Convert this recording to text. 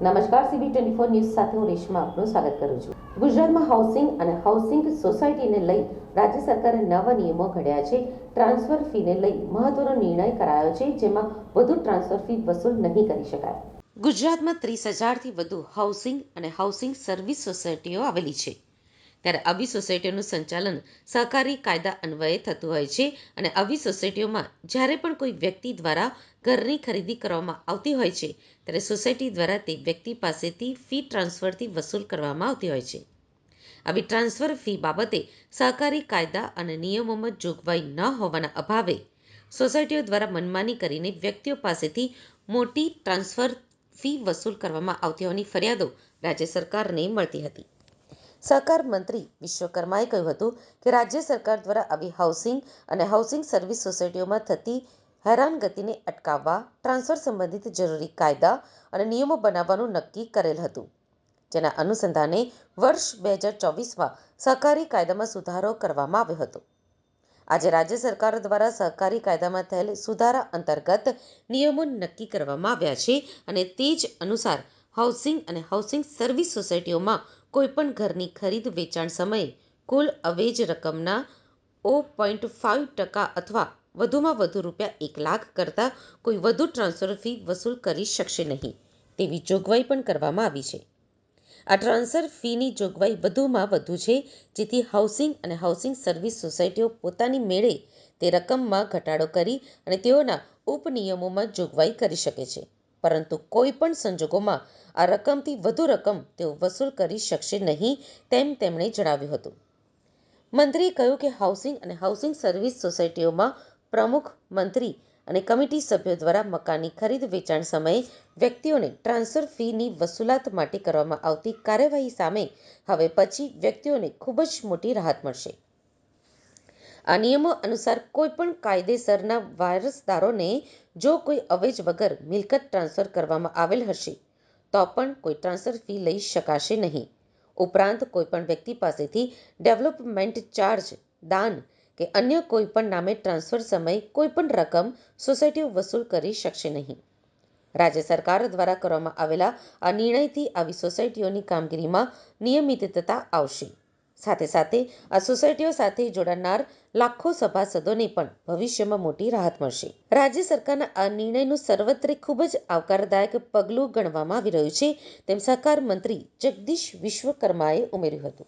નમસ્કાર CB twenty four news સાથે હું રેશમા આપનું સ્વાગત કરું છું. ગુજરાતમાં હાઉસિંગ અને હાઉસિંગ સોસાયટીને લઈ રાજ્ય સરકારે નવા નિયમો ઘડ્યા છે. ટ્રાન્સફર ફીને લઈ મહત્વનો નિર્ણય કરાયો છે, જેમાં વધુ ટ્રાન્સફર ફી વસૂલ નહીં કરી શકાય. ગુજરાતમાં ત્રીસ હજારથી વધુ હાઉસિંગ અને હાઉસિંગ સર્વિસ સોસાયટીઓ આવેલી છે. ત્યારે આવી સોસાયટીઓનું સંચાલન સહકારી કાયદા અન્વયે થતું હોય છે અને આવી સોસાયટીઓમાં જ્યારે પણ કોઈ વ્યક્તિ દ્વારા ઘરની ખરીદી કરવામાં આવતી હોય છે, ત્યારે સોસાયટી દ્વારા તે વ્યક્તિ પાસેથી ફી ટ્રાન્સફરથી વસૂલ કરવામાં આવતી હોય છે. આવી ટ્રાન્સફર ફી બાબતે સહકારી કાયદા અને નિયમોમાં જોગવાઈ ન હોવાના અભાવે સોસાયટીઓ દ્વારા મનમાની કરીને વ્યક્તિઓ પાસેથી મોટી ટ્રાન્સફર ફી વસૂલ કરવામાં આવતી હોવાની ફરિયાદો રાજ્ય સરકારને મળતી હતી. સહકાર મંત્રી વિશ્વકર્માએ કહ્યું હતું કે રાજ્ય સરકાર દ્વારા આવી હાઉસિંગ અને હાઉસિંગ સર્વિસ સોસાયટીઓમાં થતી હેરાનગતિને અટકાવવા ટ્રાન્સફર સંબંધિત જરૂરી કાયદા અને નિયમો બનાવવાનું નક્કી કરેલ હતું. જેના અનુસંધાને વર્ષ બે હજાર ચોવીસમાં સહકારી કાયદામાં સુધારો કરવામાં આવ્યો હતો. આજે રાજ્ય સરકાર દ્વારા સહકારી કાયદામાં થયેલ સુધારા અંતર્ગત નિયમો નક્કી કરવામાં આવ્યા છે અને તે જ અનુસાર હાઉસિંગ અને હાઉસિંગ સર્વિસ સોસાયટીઓમાં કોઈપણ ઘરની ખરીદ વેચાણ સમયે કુલ અવેજ રકમના ઓ પોઈન્ટ ફાઇવ ટકા અથવા વધુમાં વધુ રૂપિયા એક લાખ કરતાં કોઈ વધુ ટ્રાન્સફર ફી વસૂલ કરી શકશે નહીં તેવી જોગવાઈ પણ કરવામાં આવી છે. આ ટ્રાન્સફર ફીની જોગવાઈ વધુમાં વધુ છે, જેથી હાઉસિંગ અને હાઉસિંગ સર્વિસ સોસાયટીઓ પોતાની મેળે તે રકમમાં ઘટાડો કરી અને તેઓના ઉપનિયમોમાં જોગવાઈ કરી શકે છે. પરંતુ કોઈ પણ સંજોગોમાં આ રકમથી વધુ રકમ તેઓ વસૂલ કરી શકશે નહીં તેમ તેમણે જણાવ્યું હતું. મંત્રીએ કહ્યું કે હાઉસિંગ અને હાઉસિંગ સર્વિસ સોસાયટીઓમાં પ્રમુખ, મંત્રી અને કમિટી સભ્યો દ્વારા મકાનની ખરીદ વેચાણ સમયે વ્યક્તિઓને ટ્રાન્સફર ફીની વસૂલાત માટે કરવામાં આવતી કાર્યવાહી સામે હવે પછી વ્યક્તિઓને ખૂબ જ મોટી રાહત મળશે. આ નિયમો અનુસાર કોઈપણ કાયદેસરના વારસદારોને જો કોઈ અવેજ વગર મિલકત ટ્રાન્સફર કરવામાં આવેલ હશે, તો પણ કોઈ ટ્રાન્સફર ફી લઈ શકાશે નહીં. ઉપરાંત કોઈપણ વ્યક્તિ પાસેથી ડેવલપમેન્ટ ચાર્જ, દાન કે અન્ય કોઈપણ નામે ટ્રાન્સફર સમયે કોઈપણ રકમ સોસાયટીઓ વસૂલ કરી શકશે નહીં. રાજ્ય સરકાર દ્વારા કરવામાં આવેલા આ નિર્ણયથી આવી સોસાયટીઓની કામગીરીમાં નિયમિતતા આવશે. સાથે સાથે આ સોસાયટીઓ સાથે જોડાનાર લાખો સભાસદોને પણ ભવિષ્યમાં મોટી રાહત મળશે. રાજ્ય સરકારના આ નિર્ણયનું સર્વત્રે ખૂબ જ આવકારદાયક પગલું ગણવામાં આવી રહ્યું છે, તેમ સહકાર મંત્રી જગદીશ વિશ્વકર્માએ ઉમેર્યું હતું.